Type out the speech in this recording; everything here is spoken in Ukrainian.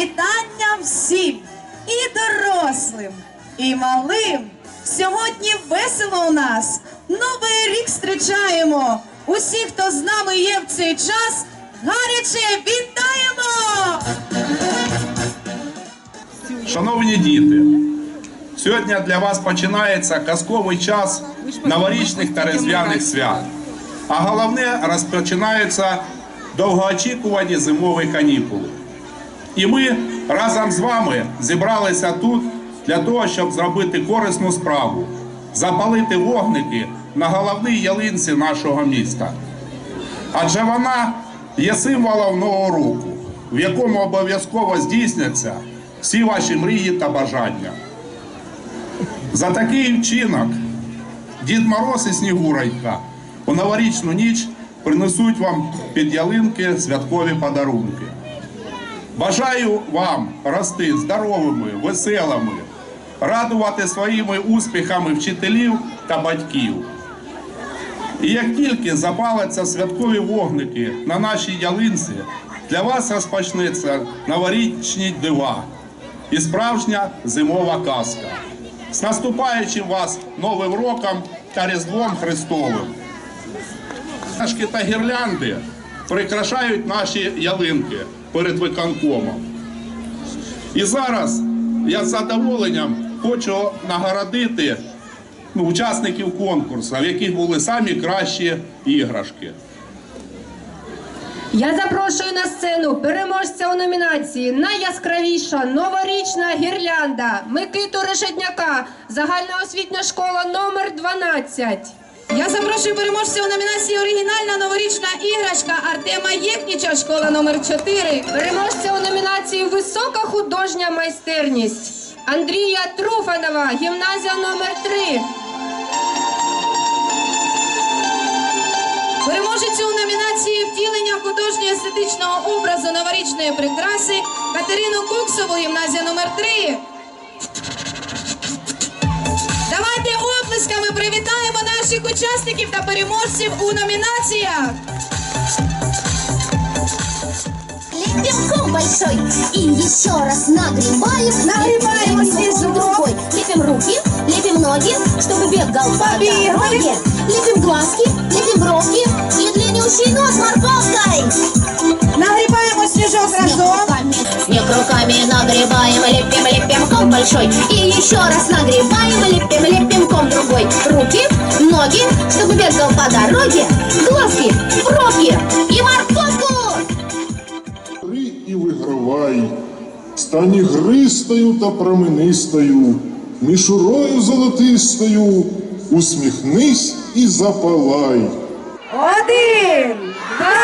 Вітання всім і дорослим, і малим. Сьогодні весело у нас. Новий рік зустрічаємо. Усі, хто з нами є в цей час, гаряче вітаємо! Шановні діти, сьогодні для вас починається казковий час новорічних та різдвяних свят. А головне розпочинаються довгоочікувані зимові канікули. І ми разом з вами зібралися тут для того, щоб зробити корисну справу, запалити вогники на головній ялинці нашого міста. Адже вона є символом нового року, в якому обов'язково здійсняться всі ваші мрії та бажання. За такий вчинок Дід Мороз і Снігуренька у новорічну ніч принесуть вам під ялинки святкові подарунки. Бажаю вам рости здоровими, веселими, радувати своїми успіхами вчителів та батьків. І як тільки запаляться святкові вогники на нашій ялинці, для вас розпочнеться новорічні дива і справжня зимова казка. З наступаючим вас Новим роком та Різдвом Христовим. Іграшки та гірлянди прикрашають наші ялинки перед виконкомом. І зараз я з задоволенням хочу нагородити ну, учасників конкурсу, в яких були самі кращі іграшки. Я запрошую на сцену переможця у номінації Найяскравіша новорічна гірлянда Микиту Решетняка, загальноосвітня школа номер 12. Я запрошую переможця у номінації Оригінальна новорічна іграшка Артема Єкніча, школа номер 4 Переможця у номінації Висока художня майстерність Андрія Труфанова, гімназія номер 3. Переможецю у номінації втілення художньо-естетичного образу новорічної прикраси Катерину Куксову, гімназія номер 3 наших учасників та переможців у номінаціях. Лепим ком большой и еще раз нагреваем. Нагреваем Лепим снизу. другой. Лепим руки, лепим ноги, чтобы бегал по Побегали. дороге. Лепим глазки, лепим бровки и длиннющий нос морковкой. Нагрібаємо сніжок разом. руками, снег руками нагреваем, лепим, лепим ком большой и еще раз нагреваем, Ноги, чтобы бегал по дороге, глазки, пробки и морковку. Гри і вигравай, стань гристою та променистою, мішурою золотистою, усміхнись і запалай. Один, два,